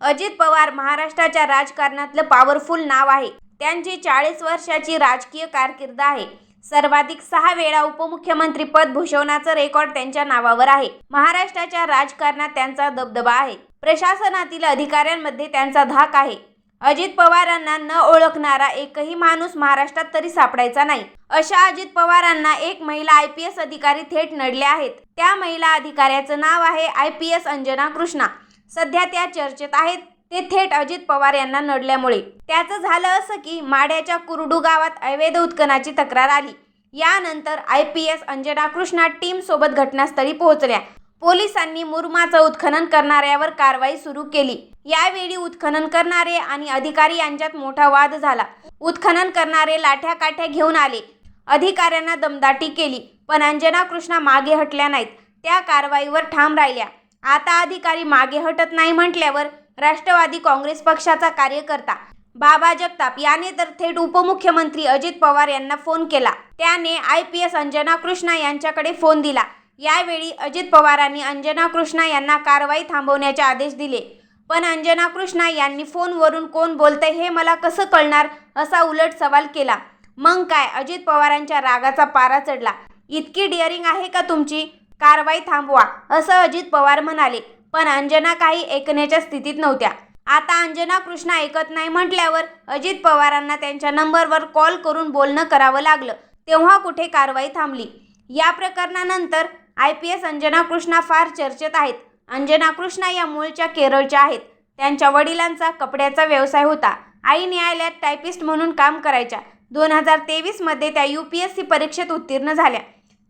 अजित पवार महाराष्ट्राच्या राजकारणातलं पॉवरफुल नाव आहे. त्यांची चाळीस वर्षाची राजकीय कारकीर्द आहे. सर्वाधिक सहा वेळा उपमुख्यमंत्री पद भूषवण्याचं रेकॉर्ड त्यांच्या नावावर आहे. महाराष्ट्राच्या राजकारणात त्यांचा दबदबा आहे. प्रशासनातील अधिकाऱ्यांमध्ये त्यांचा धाक आहे. अजित पवारांना न ओळखणारा एकही माणूस महाराष्ट्रात तरी सापडायचा नाही. अशा अजित पवारांना एक महिला आय पी एस अधिकारी थेट नडल्या आहेत. त्या महिला अधिकाऱ्याचं नाव आहे I P S Anjana Krishna. सध्या त्या चर्चेत आहेत. ते थेट अजित पवार यांना नडल्यामुळे. त्याचं झालं असं की माढ्याच्या कुरडू गावात अवैध उत्खनाची तक्रार आली. यानंतर I P S Anjana Krishna team सोबत घटनास्थळी पोहोचल्या. पोलिसांनी मुरमाचं उत्खनन करणाऱ्यावर कारवाई सुरू केली. यावेळी उत्खनन करणारे आणि अधिकारी यांच्यात मोठा वाद झाला. उत्खनन करणारे लाठ्या काठ्या घेऊन आले. अधिकाऱ्यांना दमदाटी केली. पण अंजना कृष्णा मागे हटल्या नाहीत. त्या कारवाईवर ठाम राहिल्या. आता अधिकारी मागे हटत नाही म्हटल्यावर राष्ट्रवादी काँग्रेस पक्षाचा कार्यकर्ता बाबा जगताप याने तर थेट उपमुख्यमंत्री अजित पवार यांना फोन केला. त्याने I P S Anjana Krishna यांच्याकडे फोन दिला. यावेळी अजित पवारांनी अंजना कृष्णा यांना कारवाई थांबवण्याचे आदेश दिले. पण अंजना कृष्णा यांनी फोनवरून कोण बोलतंय हे मला कसं कळणार असा उलट सवाल केला. मग काय? अजित पवारांच्या रागाचा पारा चढला. इतकी डिअरिंग आहे का तुमची? कारवाई थांबवा असं अजित पवार म्हणाले. पण अंजना काही ऐकण्याच्या स्थितीत नव्हत्या. आता अंजना कृष्णा ऐकत नाही म्हटल्यावर अजित पवारांना त्यांच्या नंबरवर कॉल करून बोलणं करावं लागलं. तेव्हा कुठे कारवाई थांबली? या प्रकरणानंतर I P S Anjana Krishna फार चर्चेत आहेत. अंजना कृष्णा या मूळच्या केरळच्या आहेत. त्यांच्या वडिलांचा कपड्याचा व्यवसाय होता. आई न्यायालयात टायपिस्ट म्हणून काम करायच्या. दोन हजार तेवीसमध्ये त्या यू पी एस सी परीक्षेत उत्तीर्ण झाल्या.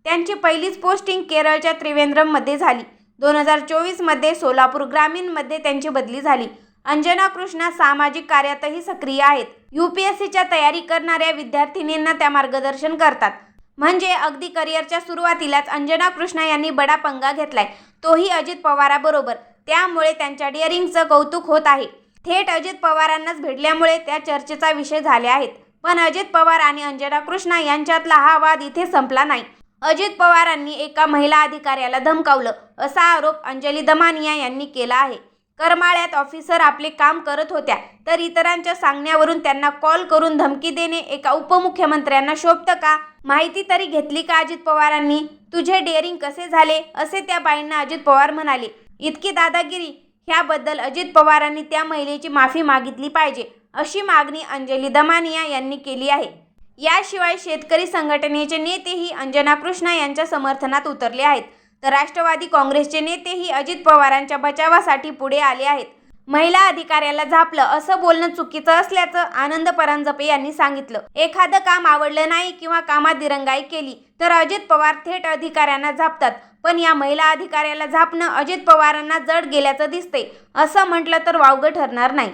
त्यांची पहिलीच पोस्टिंग केरळच्या त्रिवेंद्रममध्ये झाली. दोन हजार चोवीसमध्ये सोलापूर ग्रामीणमध्ये त्यांची बदली झाली. अंजना कृष्णा सामाजिक कार्यातही सक्रिय आहेत. यू पी एस सीच्या तयारी करणाऱ्या विद्यार्थिनींना त्या मार्गदर्शन करतात. म्हणजे अगदी करिअरच्या सुरुवातीलाच अंजना कृष्णा यांनी बडा पंगा घेतलाय. तोही अजित पवाराबरोबर. त्यामुळे त्यांच्या डिअरिंगचं कौतुक होत आहे. थेट अजित पवारांनाच भेटल्यामुळे त्या चर्चेचा विषय झाले आहेत. पण अजित पवार आणि अंजना कृष्णा यांच्यातला हा वाद इथे संपला नाही. अजित पवारांनी एका महिला अधिकाऱ्याला धमकावलं. असा आरोप अंजली दमानिया यांनी केला आहे. करमाळ्यात ऑफिसर आपले काम करत होत्या तर इतरांच्या सांगण्यावरून त्यांना कॉल करून धमकी देणे एका उपमुख्यमंत्र्यांना शोभतं का? माहिती तरी घेतली का अजित पवारांनी? तुझे डेअरिंग कसे झाले? असे त्या बाईंना अजित पवार म्हणाले. इतकी दादागिरी? ह्याबद्दल अजित पवारांनी त्या महिलेची माफी मागितली पाहिजे अशी मागणी अंजली दमानिया यांनी केली आहे. याशिवाय शेतकरी संघटनेचे नेतेही अंजना कृष्णा यांच्या समर्थनात उतरले आहेत. तर राष्ट्रवादी काँग्रेसचे नेतेही अजित पवारांच्या बचावासाठी पुढे आले आहेत. महिला अधिकाऱ्याला झापलं असं बोलणं चुकीचं असल्याचं आनंद परांजपे यांनी सांगितलं. एखादं काम आवडलं नाही किंवा कामात दिरंगाई केली तर अजित पवार थेट अधिकाऱ्यांना झापतात. पण या महिला अधिकाऱ्याला झापणं अजित पवारांना जड गेल्याचं दिसतंय. असं म्हटलं तर वावगं ठरणार नाही.